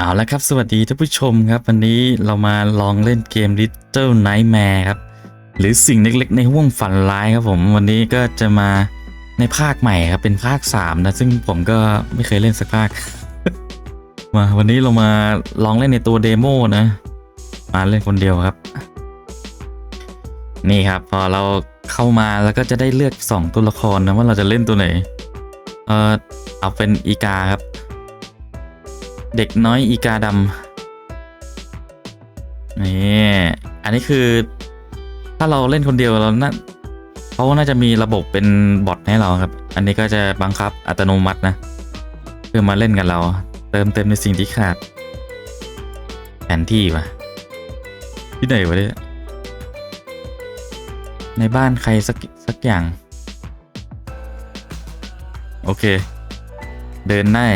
เอาละครับ สวัสดีท่านผู้ชมครับ วันนี้เรามาลองเล่นเกม Little Nightmare ครับ หรือสิ่งเล็กๆ ในห้วงฝันร้ายครับผม วันนี้ก็จะมาในภาคใหม่ครับ เป็นภาค 3 นะ ซึ่งผมก็ไม่เคยเล่นสักภาค มาวันนี้เรามาลองเล่นในตัวเดโมนะ มาเล่นคนเดียวครับ นี่ครับ พอเราเข้ามาแล้วก็จะได้เลือก 2 ตัวละครนะว่าเราจะเล่นตัวไหน เออเอาเป็นอีกาครับ เด็กน้อยอีกาดำนี่อันนี้คือ ถ้าเราเล่นคนเดียวเราน่าเขาน่าจะมีระบบเป็นบอทให้เราครับ อันนี้ก็จะบังคับอัตโนมัตินะเพื่อมาเล่นกับเรา เติมเต็มในสิ่งที่ขาด แผนที่วะที่ไหนวะเนี่ยในบ้านใครสักสักอย่าง โอเค เดินได้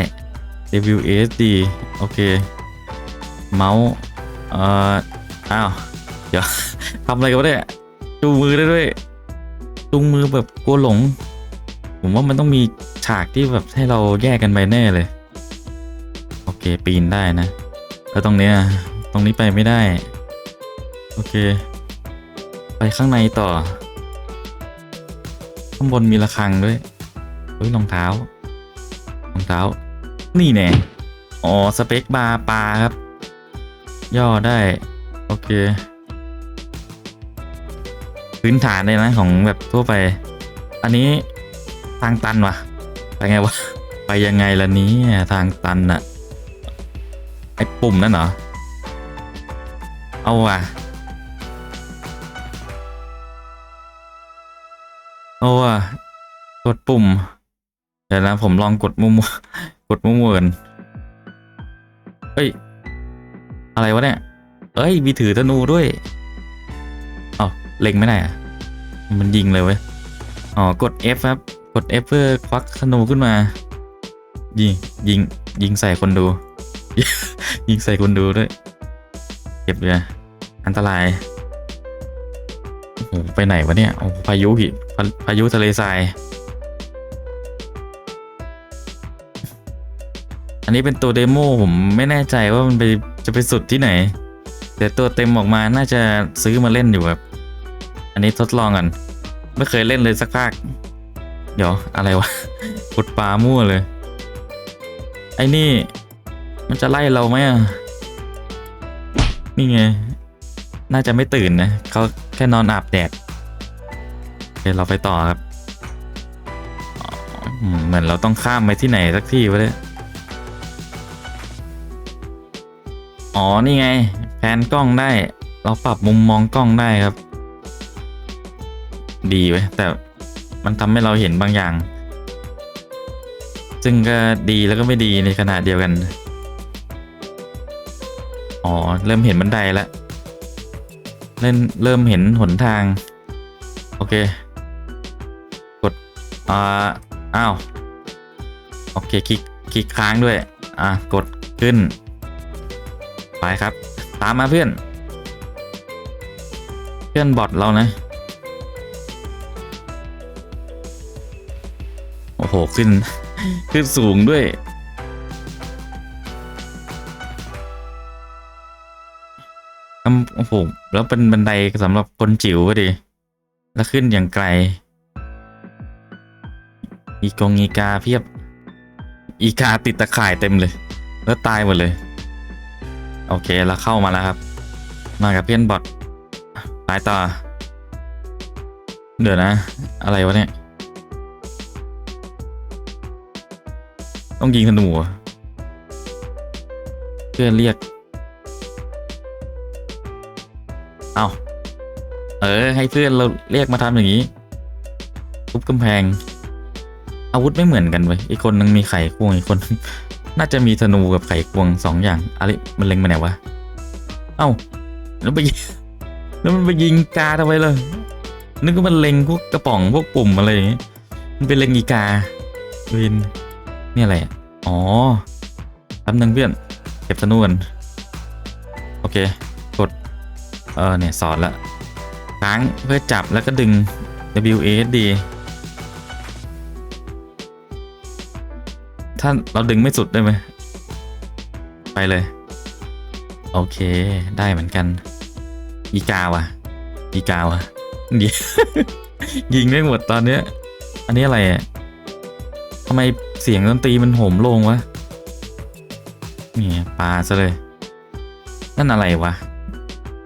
WASD โอเค เมาส์เอ่ออ้าว เดี๋ยวทำอะไรกันวะเนี่ยจูงมือได้ด้วยจูงมือแบบกลัวหลง ผมว่ามันต้องมีฉากที่แบบให้เราแยกกันไปแน่เลย โอเค ปีนได้นะ แล้วตรงเนี้ยตรงนี้ไปไม่ได้ โอเค ไปข้างในต่อ ข้างบนมีระฆังด้วยเฮ้ยรองเท้ารองเท้า นี่แน่อ๋อ สเปคบาร์ปลาครับ ย่อได้ โอเค พื้นฐานเลยนะของแบบทั่วไป อันนี้ทางตันวะไปไงวะ ไปยังไงล่ะเนี้ทางตันอะไอ้ปุ่มนั่นเหรอ เอาว่ะเอาว่ะกดปุ่ม เดี๋ยวนะผมลองกดมุมก ดมุมเวิร์นเฮ้ย อะไรวะเนี่ย เอ้ย มีถือธนูด้วยเอ้าเล็งไม่ได้อะมันยิงเลยเว้ย อ๋อ กด F ครับ กด F เพื่อควักธนูขึ้นมา ยิง ยิง ยิงใส่คนดู ยิงใส่คนดูด้วย เก็บเลยอันตราย โอ้โหไปไหนวะเนี่ย โอ้พายุหิพายุทะเลทราย อันนี้เป็นตัวเดโมผมไม่แน่ใจว่ามันไปจะไปสุดที่ไหน แต่ตัวเต็มออกมาน่าจะซื้อมาเล่นอยู่ครับ อันนี้ทดลองกันไม่เคยเล่นเลยสักภาค เดี๋ยวอะไรวะกดปลามั่วเลย ไอ้นี่ มันจะไล่เราไหมอะ นี่ไง น่าจะไม่ตื่นนะเขาแค่นอนอาบแดดโอเคเราไปต่อครับ เหมือนเราต้องข้ามไปที่ไหนสักที่วะเนี่ย อ๋อ นี่ไง แพนกล้องได้ เราปรับมุมมองกล้องได้ครับ ดีไว้แต่มันทำให้เราเห็นบางอย่าง ซึ่งก็ดีแล้วก็ไม่ดีในขณะเดียวกัน อ๋อ เริ่มเห็นบันไดแล้วเล่นเริ่มเห็นหนทาง โอเค กด อ่า อ้าว โอเค คลิก คลิกค้างด้วย อะ กดขึ้น ไปครับ ตามมาเพื่อน เพื่อนบอทเรานะ โอ้โห ขึ้น ขึ้นสูงด้วยทำโอ้โห แล้วเป็นบันไดสำหรับคนจิ๋วก็ดี แล้วขึ้นอย่างไกล อีกงอีกาเพียบ อีกาติดตะข่ายเต็มเลย แล้วตายหมดเลย โอเคเราเข้ามาแล้วครับ มากับเพื่อนบอทไปต่อ เดี๋ยวนะ อะไรวะเนี่ย ต้องยิงธนูเพื่อเรียก เอาเออ ให้เพื่อนเราเรียกมาทำอย่างนี้ทุบกำแพง อาวุธไม่เหมือนกันเว้ยอีกคนนึงมีไขควงอีกคน น่าจะมีธนูกับไข่ควงสองอย่างอะไรมันเล็งไปไหนวะ เอ้า แล้วไปแล้วมันไปยิงกาทำไมล่ะนึกว่ามันเล็งพวกกระป๋องพวกปุ่มอะไรอย่างงี้ยมันเป็นเล็งอีกาวินนี่อะไรอะอ๋อแป๊บนึงเพื่อนเก็บธนูกันโอเค กด เออเนี่ยสอนละค้างเพื่อจับแล้วก็ดึง W A S D ถ้าเราดึงไม่สุดได้ไหม ไปเลย โอเค ได้เหมือนกัน อีกาวะอีกาวะดียิงได้หมดตอนเนี้ย อันนี้อะไรอะทำไมเสียงดนตรีมันโหมลงวะ นี่ปลาซะเลย นั่นอะไรวะ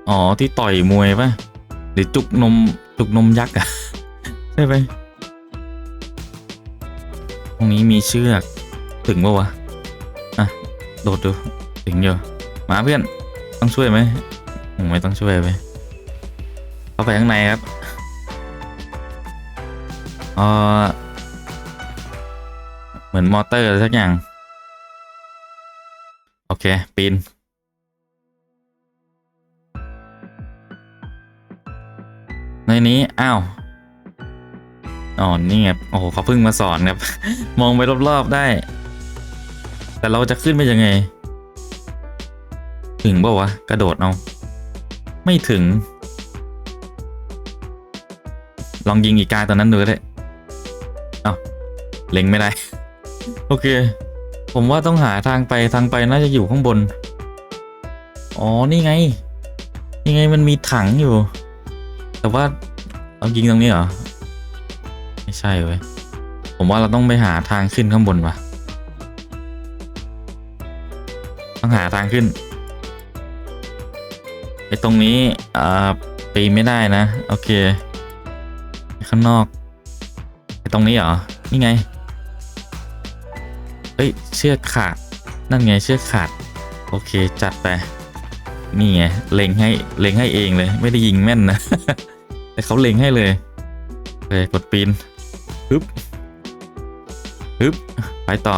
อ๋อที่ต่อยมวยปะหรือจุกนมจุกนมยักษ์อะใช่ไหมตรงนี้มีเชือก ถึงปะวะ อะ โดดดู ถึงอยู่ มาเพื่อน ต้องช่วยไหม ไม่ต้องช่วยไปเข้าไปข้างในครับเออเหมือนมอเตอร์อะไรสักอย่าง โอเค ปีน ในนี้ อ้าว อ๋อ นี่ไง โอ้โหเขาเพิ่งมาสอนครับ มองไปรอบ ๆ ได้ แต่เราจะขึ้นไปยังไง ถึงเปล่าวะ กระโดดเอา ไม่ถึง ลองยิงอีกาตัวนั้นดูก็ได้เอาเล็งไม่ได้ โอเค ผมว่าต้องหาทางไปทางไปน่าจะอยู่ข้างบน อ๋อ นี่ไง นี่ไงมันมีถังอยู่ แต่ว่าเอายิงตรงนี้เหรอ ไม่ใช่เว้ย ผมว่าเราต้องไปหาทางขึ้นข้างบนว่ะ ต้องหาทางขึ้นไอ้ตรงนี้อ่าปีนไม่ได้นะ โอเค ข้างนอกไอ้ตรงนี้เหรอ นี่ไงเอ้ย เชือกขาด นั่นไงเชือกขาด โอเคจัดไป นี่ไง เล็งให้เล็งให้เองเลย ไม่ได้ยิงแม่นนะ แต่เขาเล็งให้เลยโอเคกดปีนฮึบฮึบไปต่อ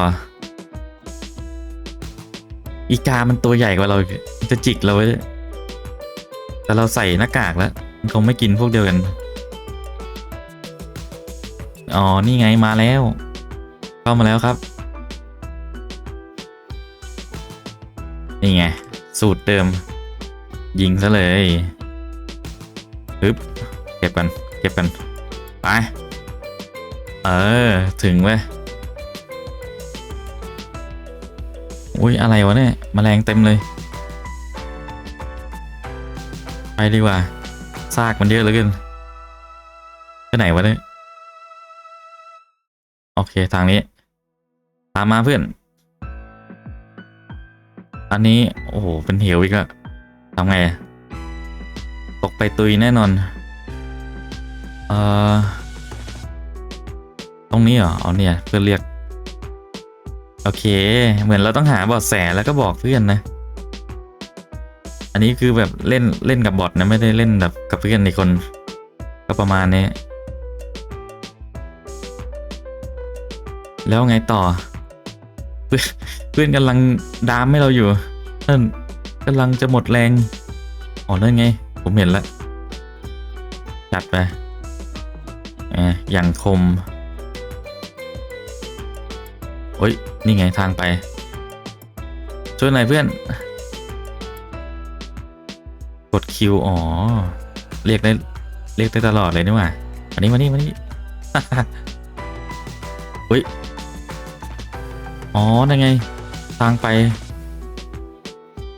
อีกามันตัวใหญ่กว่าเราจะจิกเราไว้แต่เราใส่หน้ากากแล้ว มันคงไม่กินพวกเดียวกัน อ๋อ นี่ไงมาแล้ว เข้ามาแล้วครับ นี่ไง สูตรเดิม ยิงซะเลยปึ๊บเก็บกัน เก็บกัน ไป เออ ถึงเว้ย อุ้ยอะไรวะเนี่ยแมลงเต็มเลย ไปดีกว่าซากมันเยอะเหลือเกินไปไหนวะเนี่ยโอเคทางนี้ ตามมาเพื่อน อันนี้โอ้โหเป็นเหวอีกอะทำไงตกไปตุยแน่นอนเอ่อตรงนี้เหรอเอาเนี่ยเพื่อนเรียก อเค เหมือนเราต้องหาเบาะแสแล้วก็บอกเพื่อนนะ อันนี้คือแบบเล่นเล่นกับบอทนะไม่ได้เล่นแบบกับเพื่อนในคน ก็ประมาณนี้ แล้วไงต่อ เพื่อนกำลังดามให้เราอยู่นั่นกำลังจะหมดแรง อ๋อ นั่นไง ผมเห็นแล้ว จัดไปอ่อย่างคมโอ้ย นี่ไงทางไป ช่วยหน่อยเพื่อน กดคิวอ๋อ เรียกได้ เรียกได้ตลอดเลยนี่หว่ามานี่มานี่มานี่เฮ้ย อ๋อนั่นไง ทางไป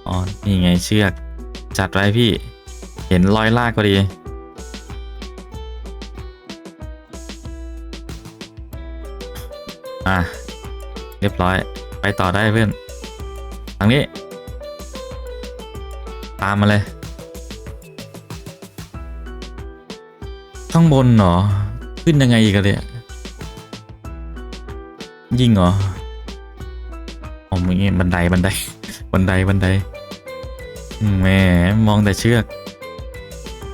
อ๋อ นี่ไงเชือก จัดไว้พี่ เห็นรอยลากก็ดีอะ เรียบร้อย ไปต่อได้เพื่อน ทางนี้ ตามมาเลย ข้างบนเหรอ ขึ้นยังไงอีกเนี่ยยิงเหรอผมอย่างงี้ยบันไดบันได บันไดบันไดอืมแหมมองแต่เชือก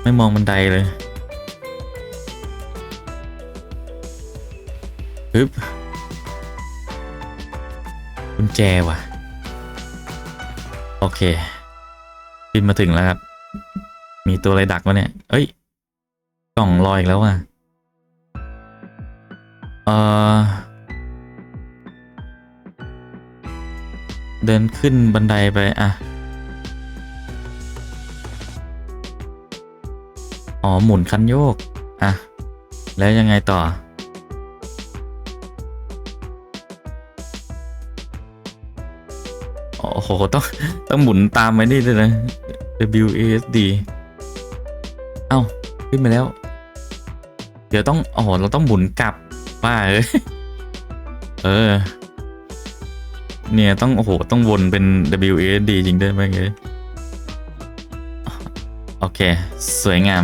ไม่มองบันไดเลยฮึบ กุญแจว่ะ โอเคขึ้นมาถึงแล้วครับ มีตัวอะไรดักวะเนี่ย เอ้ย กล่องลอยอีกแล้วว่ะ เออเดินขึ้นบันไดไป อะ อ๋อ หมุนคันโยก อะ แล้วยังไงต่อ โอ้โห ต้อง ต้องหมุนตามไปนี่ด้วยนะ WASD เอ้า ขึ้นมาแล้ว เดี๋ยวต้อง อ๋อ เราต้องหมุนกลับป้าเอ้ยเออ เนี่ยต้อง โอ้โห ต้องวนเป็น WASD จริงด้วยไหมเอ้ยโอเค สวยงาม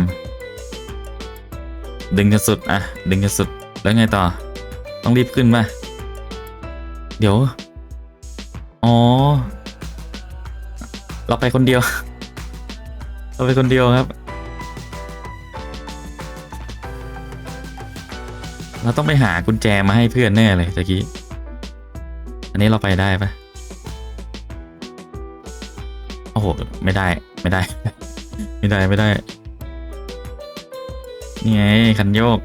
ดึงจนสุด อะ ดึงจนสุด แล้วไงต่อ ต้องรีบขึ้นมา เดี๋ยว อ๋อ เราไปคนเดียว เราไปคนเดียวครับ เราต้องไปหากุญแจมาให้เพื่อนแน่เลยตะกี้ อันนี้เราไปได้ปะโอ้โห ไม่ได้ ไม่ได้ ไม่ได้ ไม่ได้ นี่ไง คันโยก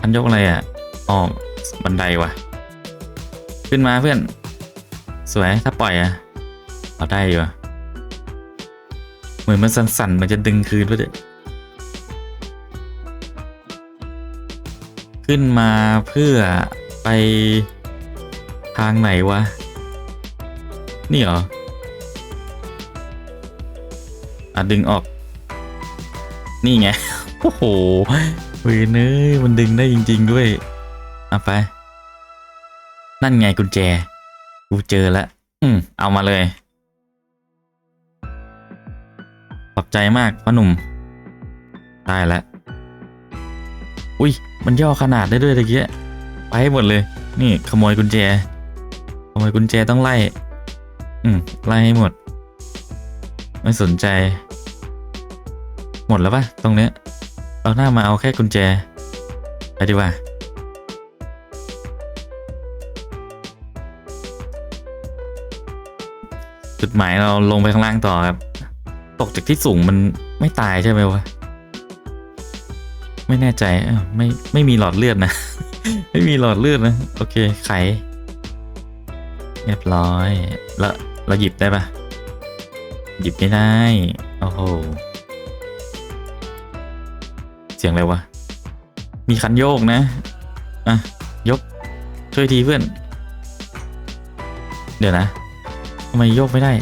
คันโยกอะไรอะอ๋อบันไดว่ะ ขึ้นมาเพื่อน สวย ถ้าปล่อยอะ เราได้อยู่อเหมือนมันสั่นๆมันจะดึงคืนด้วยเด้อขึ้นมาเพื่อไปทางไหนวะ นี่เหรออะดึงออก นี่ไง โอ้โหเวยเนยมันดึงได้จริง ๆ ด้วยเอาไป นั่นไงกุญแจ กูเจอแล้ว อืม เอามาเลย อบใจมากพ่อหนุ่ม ได้แล้วอุ้ยมันย่อขนาดได้ด้วยตะเกียไปให้หมดเลย นี่ขโมยกุญแจ ขโมยกุญแจต้องไล่ อืมไล่ให้หมด ไม่สนใจ หมดแล้วปะตรงเนี้ยเราหน้ามาเอาแค่กุญแจ ไปดีกว่าจุดหมายเราลงไปข้างล่างต่อครับ ตกจากที่สูงมันไม่ตายใช่ไหมวะ ไม่แน่ใจไม่ไม่มีหลอดเลือดนะ ไม่มีหลอดเลือดนะ โอเค ไข เรียบร้อย แล้วเราหยิบได้ปะหยิบไม่ได้ โอ้โห เสียงอะไรวะ มีคันโยกนะ อะ ยก ช่วยทีเพื่อน เดี๋ยวนะทำไมโยกไม่ได้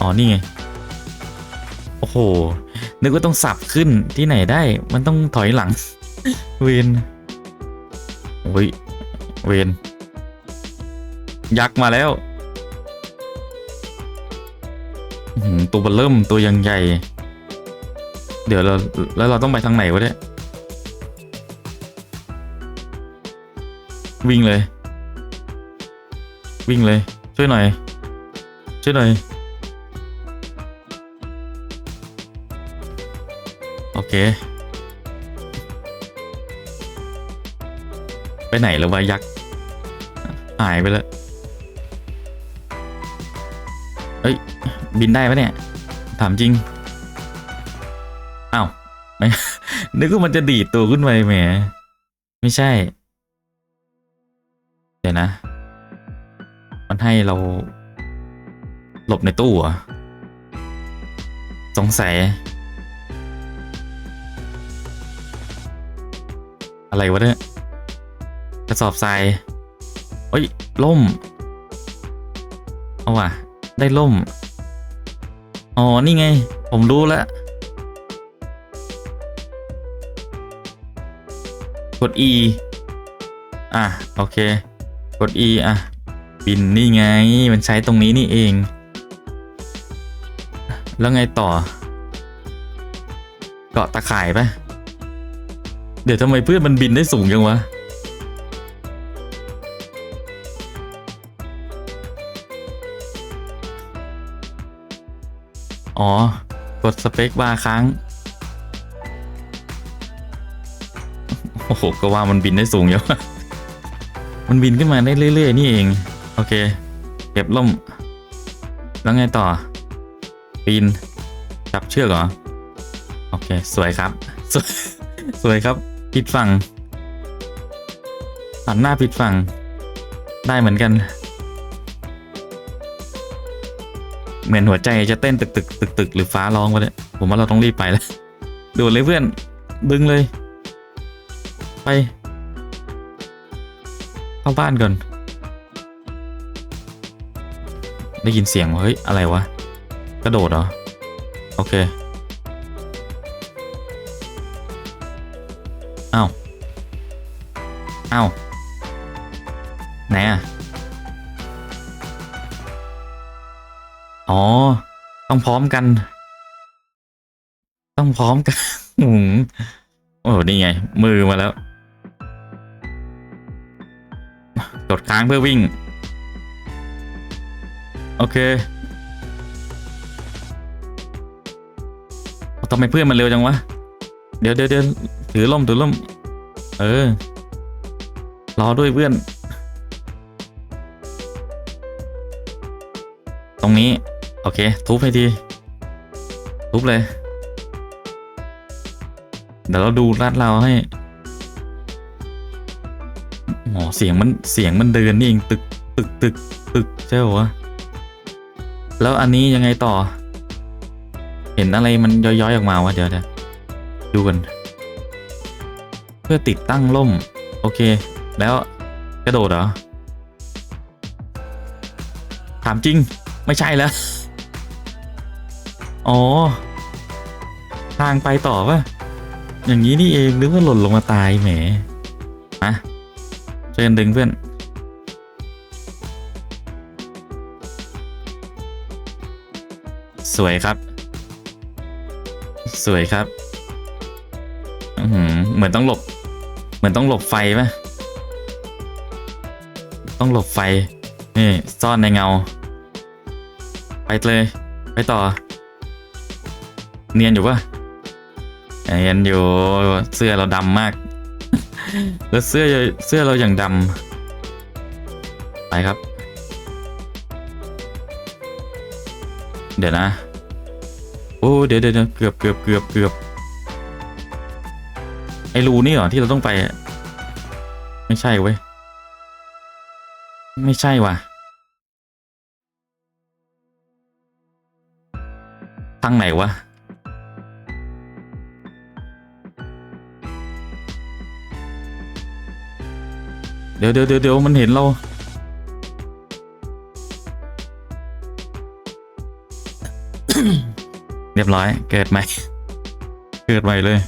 อ๋อ นี่ไง ห นึกว่าต้องสับขึ้นที่ไหนได้ มันต้องถอยหลัง เวนโอ้ย เวน ยักษ์มาแล้วตัวเบลเริ่มตัวยังใหญ่ เดี๋ยวเราแล้วเราต้องไปทางไหนวะเนี่ยวิ่งเลย วิ่งเลย ช่วยหน่อย ช่วยหน่อย ไปไหนแล้ววะยักษ์ หายไปแล้วเฮ้ย บินได้ปะเนี่ย ถามจริง อ้าวไม่นึกว่ามันจะดีดตัวขึ้นไปแหม ไม่ใช่ เดี๋ยวนะ มันให้เรา หลบในตู้เหรอสงสัย อะไรวะเนี่ยกระสอบทรายเฮ้ยล่ม เอาว่ะ ได้ล่ม อ๋อ นี่ไง ผมรู้แล้ว กด E อะ โอเค กด E อะ บินนี่ไง มันใช้ตรงนี้นี่เอง แล้วไงต่อ เกาะตะข่ายปะ เดี๋ยวทำไมเพื่อนมันบินได้สูงจังวะ อ๋อ กดสเปคบาร์ค้าง โอ้โห ก็ว่ามันบินได้สูงเยอะมันบินขึ้นมาได้เรื่อย ๆ นี่เอง โอเค เก็บล่ม แล้วไงต่อ ปีน จับเชือกเหรอ โอเค สวยครับ สวยสวยครับ ผิดฝั่งหันหน้าผิดฝั่ง ได้เหมือนกัน เหมือนหัวใจจะเต้นตึกตึกตึกตึกหรือฟ้าร้องวะเนี่ยผมว่าเราต้องรีบไปแล้วโดดเลยเพื่อน ดึงเลย ไป เข้าบ้านก่อน ได้ยินเสียงว่าเฮ้ย อะไรวะ กระโดดเหรอ โอเค อ้าวไหนอะ อ๋อ ต้องพร้อมกัน ต้องพร้อมกันหืมโอ้โหนี่ไง มือมาแล้ว กดค้างเพื่อวิ่ง โอเคทำไมเพื่อนมันเร็วจังวะ เดี๋ยวเดี๋ยวเดี๋ยวถือล่มถือล่ม เออ รอด้วยเพื่อน ตรงนี้ โอเค ทุบให้ทีทุบเลย เดี๋ยวเราดูลาดเราให้หมอเสียงมันเสียงมันเดินนี่เองตึกตึกตึกตึกใช่ปะวะแล้วอันนี้ยังไงต่อ เห็นอะไรมันย้อยๆออกมาวะเดี๋ยวเดี๋ยวดูกัน เพื่อติดตั้งล่ม โอเค แล้วกระโดดเหรอ ถามจริง ไม่ใช่แล้ว อ๋อ ทางไปต่อปะอย่างนี้นี่เองหรือว่าหล่นลงมาตายแหมอะช่วยกันดึงเพื่อน สวยครับ สวยครับอือหือเหมือนต้องหลบ เหมือนต้องหลบไฟปะ ต้องหลบไฟ นี่ ซ่อนในเงา ไปเลย ไปต่อ เนียนอยู่ปะเนียนอยู่เสื้อเราดำมาก แล้วเสื้อเสื้อเราอย่างดำไปครับ เดี๋ยวนะ โอ้เดี๋ยวเดี๋ยวเดี๋ยวเกือบเกือบเกือบเกือบไอ้รูนี่เหรอที่เราต้องไปอะไม่ใช่เว้ย ไม่ใช่ว่ะ ทางไหนวะเดี๋ยวเดี๋ยวเดี๋ยวเดี๋ยวมันเห็นเรา เรียบร้อย เกิดใหม่ เกิดใหม่เลย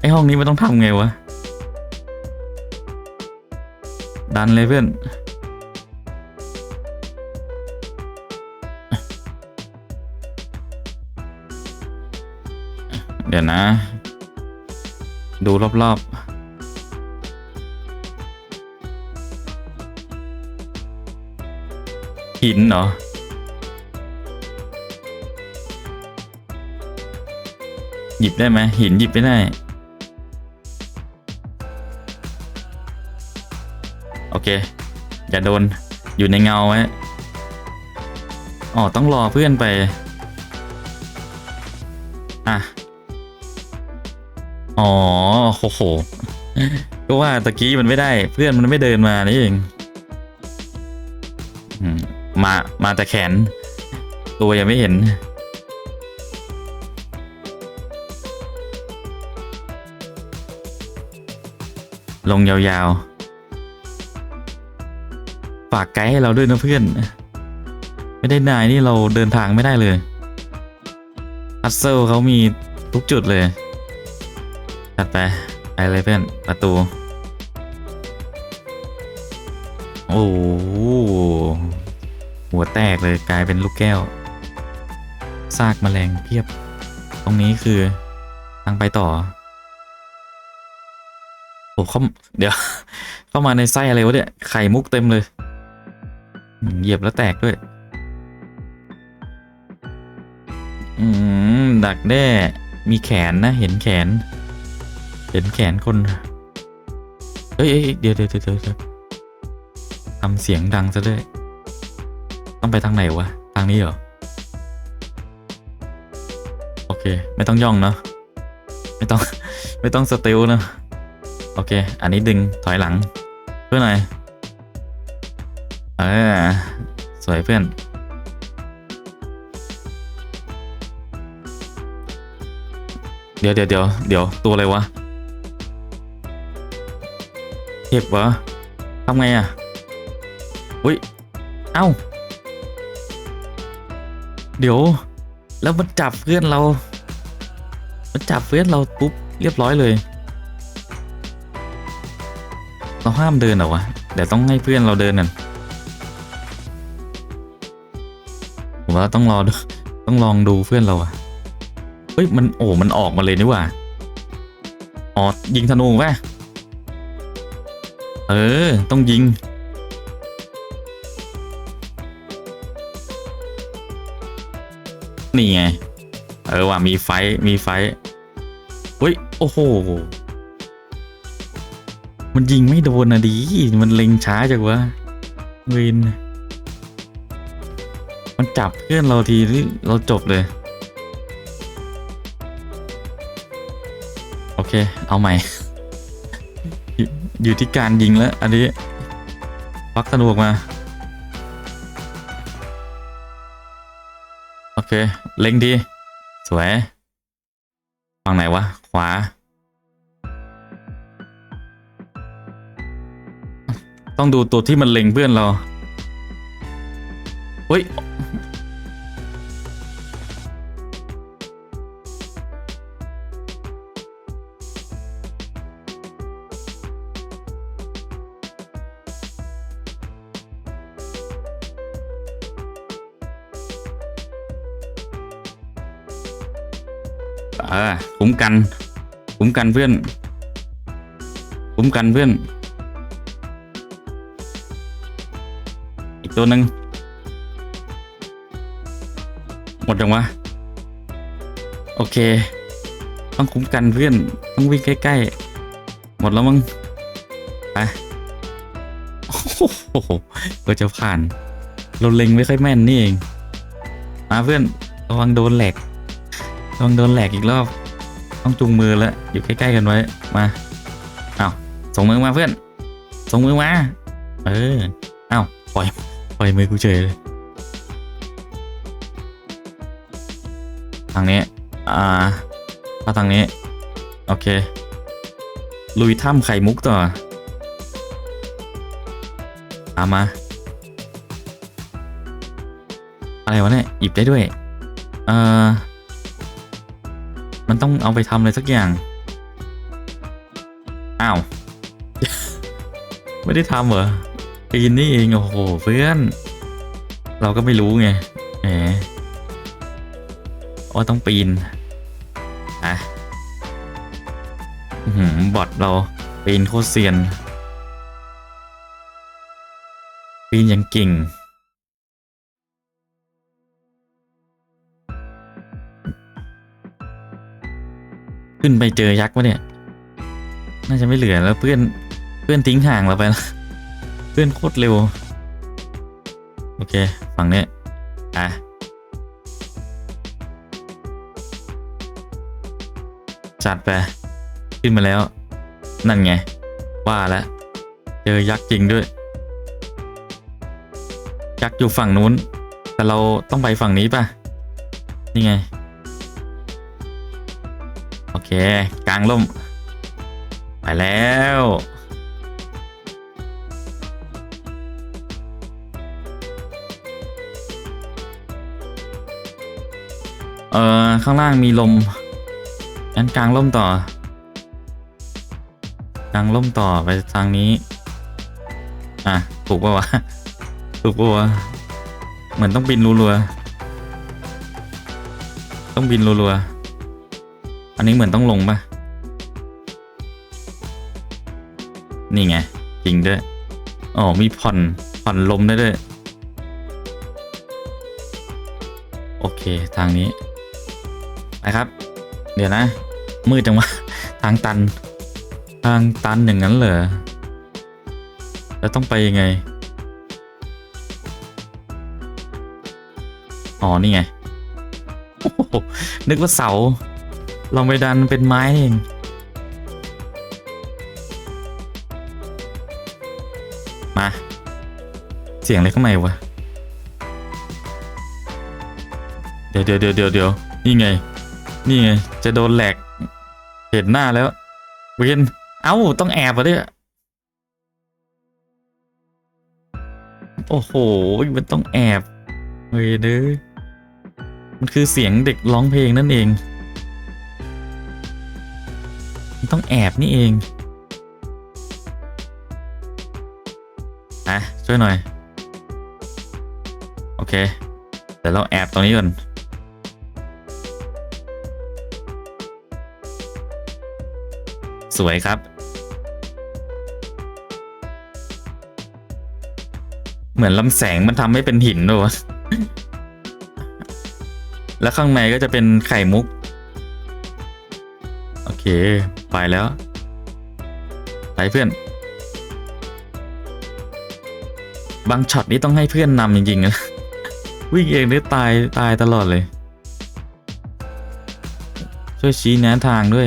ไอห้องนี้มันต้องทำไงวะ ดันเลยเพื่อน รอบๆ หินเหรอ หยิบได้ไหมหินหยิบไม่ได้ โอเค อย่าโดนอยู่ในเงาไว้อ๋อ ต้องรอเพื่อนไป อะ อ๋อโหโหก็ว่าตะกี้มันไม่ได้ เพื่อนมันไม่เดินมานี่เองมามาแต่แขน ตัวยังไม่เห็น ลงยาวๆ ฝากไกด์ให้เราด้วยนะเพื่อน ไม่ได้นายนี่เราเดินทางไม่ได้เลยฮัสเซลเขามีทุกจุดเลย ตัดไปไปเลยเพื่อนประตู โอ้หัวแตกเลยกลายเป็นลูกแก้ว ซากแมลงเพียบ ตรงนี้คือทางไปต่อโอ้เขาเดี๋ยว เข้ามาในไส้อะไรวะเนี่ยไข่มุกเต็มเลย เหยียบแล้วแตกด้วย อืมดักแด้มีแขนนะเห็นแขน ห็นแขนคนเฮ้ยเอ้ยเดี๋ยวเดี๋ยวเดี๋ยวทำเสียงดังซะด้วย ต้องไปทางไหนวะ ทางนี้เหรอ โอเค ไม่ต้องย่องเนาะ ไม่ต้อง ไม่ต้องสเตลเนอะโอเค อันนี้ดึงถอยหลัง เพื่อนหน่อยเออสวยเพื่อน เดี๋ยวเดี๋ยวเดี๋ยวเดี๋ยวตัวอะไรวะ เห็บวะทำไงอะอุ้ย เอ้า เดี๋ยว แล้วมันจับเพื่อนเรา มันจับเพื่อนเราปุ๊บเรียบร้อยเลย เราห้ามเดินเหรอวะ เดี๋ยวต้องให้เพื่อนเราเดินกันผมว่าต้องรอต้องลองดูเพื่อนเราอะเฮ้ย มันโอ้ มันออกมาเลยนี่ว่า อ๋อ ยิงธนูป่ะ เออ ต้องยิง นี่ไง เออว่ะมีไฟมีไฟเฮ้ย โอ้โห มันยิงไม่โดนนะดี มันเล็งช้าจังวะเวินมันจับเพื่อนเราทีนี่เราจบเลย โอเค เอาใหม่ อยู่ที่การยิงแล้ว อันนี้ปักธนูออกมา โอเค เล็งดี สวยฝั่งไหนวะ ขวา ต้องดูตัวที่มันเล็งเพื่อนเรา เฮ้ย คุ้มกันคุ้มกันเพื่อนคุ้มกันเพื่อน อีกตัวหนึ่งหมดยังวะโอเค ต้องคุ้มกันเพื่อน ต้องวิ่งใกล้ๆ หมดแล้วมั้งไปโอ้โหก็จะผ่าน เราเล็งไม่ค่อยแม่นนี่เอง มาเพื่อนระวังโดนแหลกระวังโดนแหลกอีกรอบ ต้องจุงมือแล้วอยู่ใกล้ๆกันไว้มาเอาส่งมือมาเพื่อน ส่งมือมาเออเอาปล่อยปล่อยมือกูเฉยเลยทางนี้ อ่าถ้าทางนี้ โอเค ลุยถ้ำไข่มุกต่อตามมา อะไรวะเนี่ย หยิบได้ด้วย เอ่อ มันต้องเอาไปทำอะไรสักอย่าง อ้าว ไม่ได้ทำเหรอปีนนี่เอง โอ้โห เพื่อน เราก็ไม่รู้ไงแหมว่าต้องปีน อะหือบอทเราปีนโคตรเซียน ปีนอย่างเก่ง ขึ้นไปเจอยักษ์วะเนี่ย น่าจะไม่เหลือแล้วเพื่อนเพื่อนทิ้งห่างเราไปแล้วเพื่อนโคตรเร็ว โอเค ฝั่งนี้อะจัดไป ขึ้นมาแล้ว นั่นไง ว่าแล้ว เจอยักษ์จริงด้วย ยักษ์อยู่ฝั่งนู้น แต่เราต้องไปฝั่งนี้ป่ะ นี่ไง เค กลางล่ม ไปแล้ว เออข้างล่างมีลมงั้นกลางล่มต่อ กลางล่มต่อไปทางนี้ อะ ถูกปะวะ ถูกปะวะ เหมือนต้องบินรัวๆ ต้องบินรัวๆ นนี้เหมือนต้องลงปะนี่ไง จริงด้วย อ๋อ มีผ่อน ผ่อนลมได้ด้วย โอเค ทางนี้ ไปครับ เดี๋ยวนะ มืดจังวะ ทางตัน ทางตันอย่างนั้นเหรอ แล้วต้องไปยังไง อ๋อ นี่ไง นึกว่าเสา ลองไปดันเป็นไม้เองมา เสียงอะไรข้างในวะ เดี๋ยวเดี๋ยวเดี๋ยวเดี๋ยวเดี๋ยวนี่ไง นี่ไง จะโดนแหลก เห็นหน้าแล้ว เวนเอ้า ต้องแอบอะเนี่ยโอ้โห มันต้องแอบเวยเด้อมันคือเสียงเด็กร้องเพลงนั่นเอง ต้องแอบนี่เองนะช่วยหน่อย โอเคเดี๋ยวเราแอบตรงนี้ก่อนสวยครับ เหมือนลำแสงมันทำให้เป็นหินด้วยวะแล้วข้างในก็จะเป็นไข่มุก โอเค ไปแล้ว ไปเพื่อน บางช็อตนี้ต้องให้เพื่อนนำจริงๆนะวิ่งเองได้ตายตายตลอดเลย ช่วยชี้แนะทางด้วย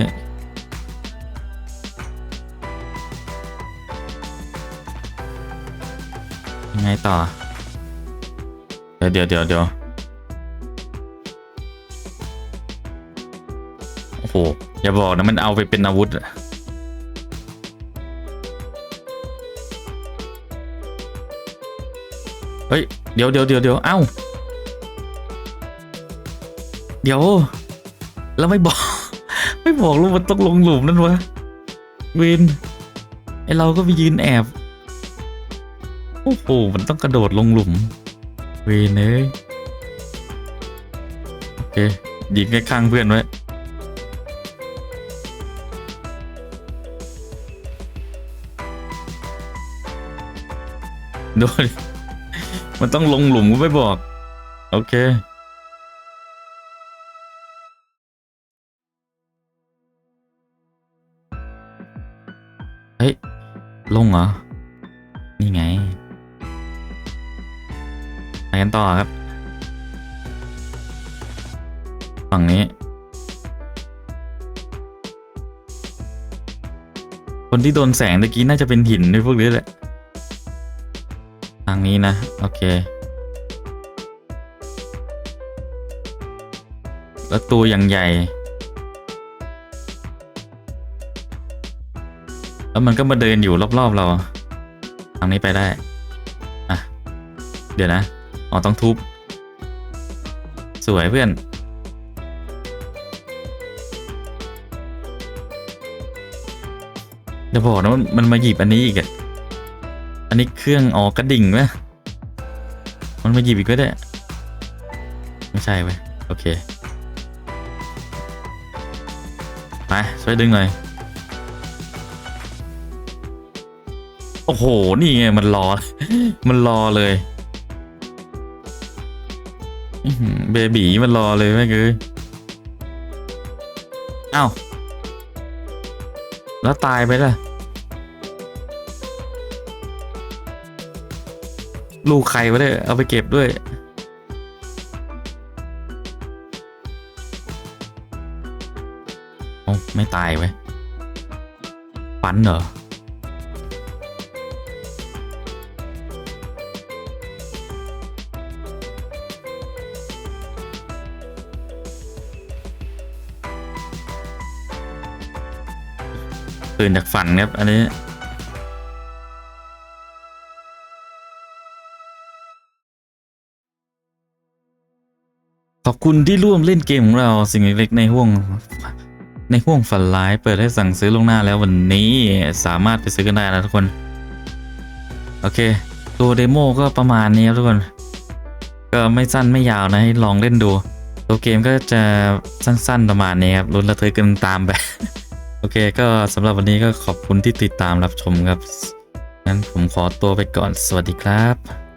ยังไงต่อ เดี๋ยวเดี๋ยวเดี๋ยว อย่าบอกนะมันเอาไปเป็นอาวุธอะเฮ้ย เดี๋ยวเดี๋ยวเดี๋ยวเดี๋ยวเอ้า เดี๋ยว แล้วไม่บอก ไม่บอกลูกมันต้องลงหลุมนั่นวะเวนไอเราก็ไปยืนแอบ โอ้โห มันต้องกระโดดลงหลุม เวนเอ้ย โอเคยิงใกล้ข้างเพื่อนไว้ โดนมันต้องลงหลุมก็ไม่บอก โอเค เฮ้ย ลงเหรอ นี่ไง ไปกันต่อครับ ฝั่งนี้ คนที่โดนแสงตะกี้น่าจะเป็นหินด้วยพวกนี้แหละางนี้นะ โอเค แล้วตัวอย่างใหญ่ แล้วมันก็มาเดินอยู่รอบๆเรา ทางนี้ไปได้ อะ เดี๋ยวนะ อ๋อ ต้องทุบ สวยเพื่อนเดี๋ยวบอกนะมันมันมาหยิบอันนี้อีกอะ อันนี้เครื่องออกกระดิ่งไหมมันมาหยิบอีกก็ได้ ไม่ใช่เว้ยโอเค ไป ช่วยดึงหน่อย โอ้โห นี่ไง มันรอ มันรอเลยเบบีมันรอเลยแม่งเอ้ยเอ้าแล้วตายไปล่ะ ลูกใครวะเนี่ยเอาไปเก็บด้วย โอ้ไม่ตายเว้ยฝันเหรอตื่นจากฝันครับอันนี้ คุณที่ร่วมเล่นเกมของเราสิ่งเล็กๆในห่วง ในห่วงฝันร้ายเปิดให้สั่งซื้อลงหน้าแล้ววันนี้สามารถไปซื้อกันได้นะทุกคน โอเค ตัวเดโมก็ประมาณนี้ครับทุกคน ก็ไม่สั้นไม่ยาวนะให้ลองเล่นดู ตัวเกมก็จะสั้นๆประมาณนี้ครับลุ้นระทึกกันตามไป โอเค ก็สำหรับวันนี้ก็ขอบคุณที่ติดตามรับชมครับงั้นผมขอตัวไปก่อนสวัสดีครับ